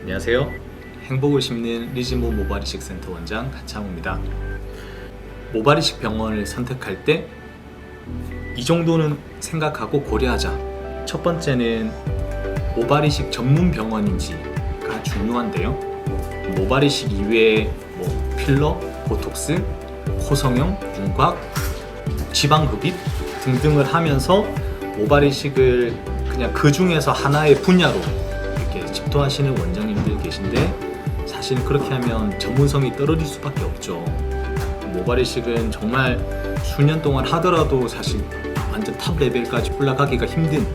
안녕하세요. 행복을 심는 리즈모 모발이식 센터 원장 한창우입니다. 모발이식 병원을 선택할 때 이 정도는 생각하고 고려하자. 첫 번째는 모발이식 전문 병원인지가 중요한데요. 모발이식 이외에 뭐 필러, 보톡스, 코성형, 윤곽, 지방 흡입 등등을 하면서 모발이식을 그냥 그 중에서 하나의 분야로 집도하시는 원장님들 계신데 사실 그렇게 하면 전문성이 떨어질 수밖에 없죠. 모발이식은 정말 수년 동안 하더라도 사실 완전 탑 레벨까지 올라가기가 힘든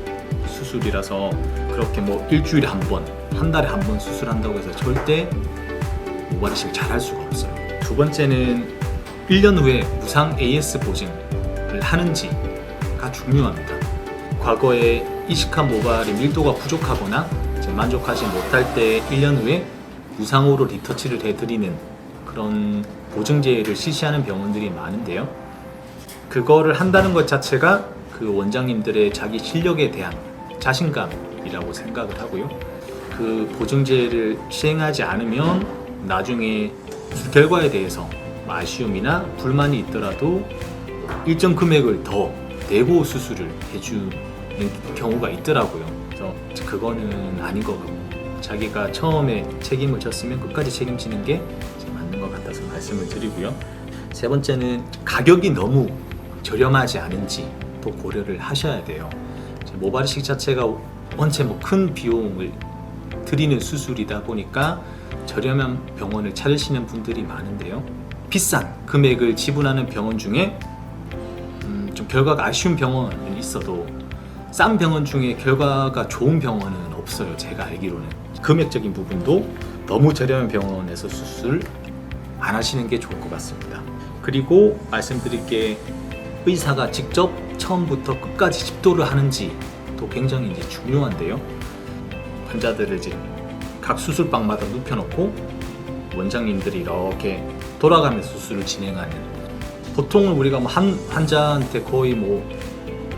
수술이라서 그렇게 뭐 일주일에 한 번, 한 달에 한 번 수술한다고 해서 절대 모발이식을 잘할 수가 없어요. 두 번째는 1년 후에 무상 AS 보증을 하는지가 중요합니다. 과거에 이식한 모발이 밀도가 부족하거나 만족하지 못할 때 1년 후에 무상으로 리터치를 해드리는 그런 보증제를 실시하는 병원들이 많은데요. 그거를 한다는 것 자체가 그 원장님들의 자기 실력에 대한 자신감이라고 생각을 하고요. 그 보증제를 시행하지 않으면 나중에 결과에 대해서 뭐 아쉬움이나 불만이 있더라도 일정 금액을 더 내고 수술을 해주는 경우가 있더라고요. 그래서 그거는 아닌 것 같고 자기가 처음에 책임을 졌으면 끝까지 책임지는 게 맞는 것 같아서 말씀을 드리고요. 세 번째는 가격이 너무 저렴하지 않은지 또 고려를 하셔야 돼요. 모발이식 자체가 원체 뭐 큰 비용을 드리는 수술이다 보니까 저렴한 병원을 찾으시는 분들이 많은데요. 비싼 금액을 지불하는 병원 중에 음, 좀 결과가 아쉬운 병원은 있어도 싼 병원 중에 결과가 좋은 병원은 없어요. 제가 알기로는 금액적인 부분도 너무 저렴한 병원에서 수술 안 하시는 게 좋을 것 같습니다. 그리고 말씀드릴 게 의사가 직접 처음부터 끝까지 집도를 하는지도 굉장히 이제 중요한데요. 환자들을 이제 각 수술방마다 눕혀놓고 원장님들이 이렇게 돌아가면서 수술을 진행하는 보통은 우리가 뭐 한 환자한테 거의 뭐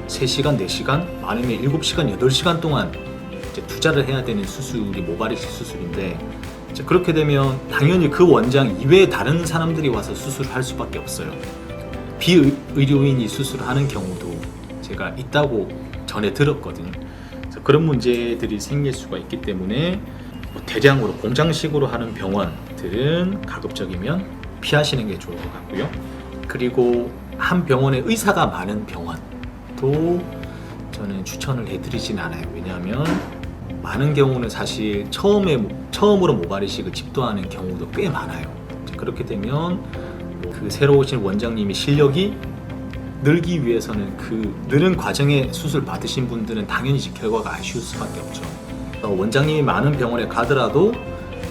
3시간, 4시간, 많으면 7시간, 8시간 동안 투자를 해야 되는 수술이 모발이식 수술인데 그렇게 되면 당연히 그 원장 이외에 다른 사람들이 와서 수술을 할 수밖에 없어요. 비의료인이 수술을 하는 경우도 제가 있다고 전에 들었거든요. 그래서 그런 문제들이 생길 수가 있기 때문에 뭐 대량으로 공장식으로 하는 병원들은 가급적이면 피하시는 게 좋을 것 같고요. 그리고 한 병원에 의사가 많은 병원 도 저는 추천을 해드리진 않아요. 왜냐하면 많은 경우는 사실 처음에 처음으로 모발이식을 집도하는 경우도 꽤 많아요. 그렇게 되면 뭐그 새로 오신 원장님이 실력이 늘기 위해서는 그 느는 과정에 수술 받으신 분들은 당연히 결과가 아쉬울 수밖에 없죠. 어, 원장님이 많은 병원에 가더라도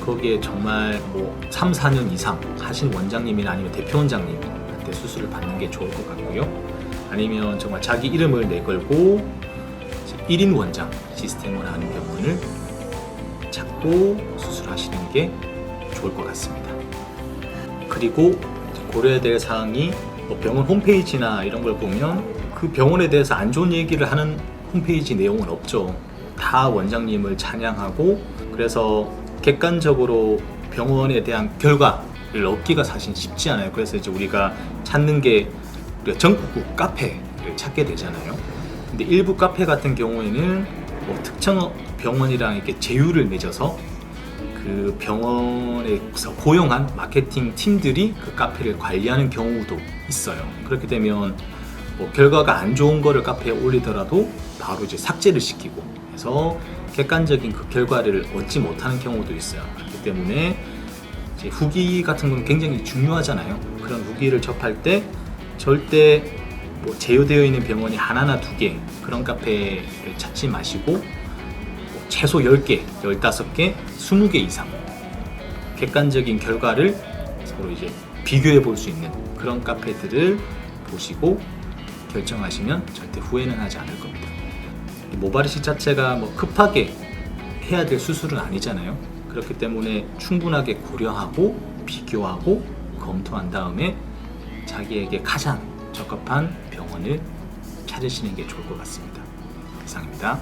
거기에 정말 뭐 3, 4년 이상 하신 원장님이나 아니면 대표 원장님한테 수술을 받는 게 좋을 것 같고요. 아니면 정말 자기 이름을 내걸고 1인 원장 시스템을 하는 병원을 찾고 수술하시는 게 좋을 것 같습니다. 그리고 고려해야 될 사항이 뭐 병원 홈페이지나 이런 걸 보면 그 병원에 대해서 안 좋은 얘기를 하는 홈페이지 내용은 없죠. 다 원장님을 찬양하고 그래서 객관적으로 병원에 대한 결과를 얻기가 사실 쉽지 않아요. 그래서 이제 우리가 찾는 게 우리가 전국구 카페를 찾게 되잖아요. 근데 일부 카페 같은 경우에는 뭐 특정 병원이랑 이렇게 제휴를 맺어서 그 병원에서 고용한 마케팅 팀들이 그 카페를 관리하는 경우도 있어요. 그렇게 되면 뭐 결과가 안 좋은 거를 카페에 올리더라도 바로 이제 삭제를 시키고 해서 객관적인 그 결과를 얻지 못하는 경우도 있어요. 그렇기 때문에 후기 같은 건 굉장히 중요하잖아요. 그런 후기를 접할 때 절대 뭐 제휴되어 있는 병원이 하나나 두 개 그런 카페를 찾지 마시고 뭐 최소 10개, 15개, 20개 이상 객관적인 결과를 서로 이제 비교해 볼 수 있는 그런 카페들을 보시고 결정하시면 절대 후회는 하지 않을 겁니다. 이 모발이식 자체가 뭐 급하게 해야 될 수술은 아니잖아요. 그렇기 때문에 충분하게 고려하고 비교하고 검토한 다음에 자기에게 가장 적합한 병원을 찾으시는 게 좋을 것 같습니다. 이상입니다.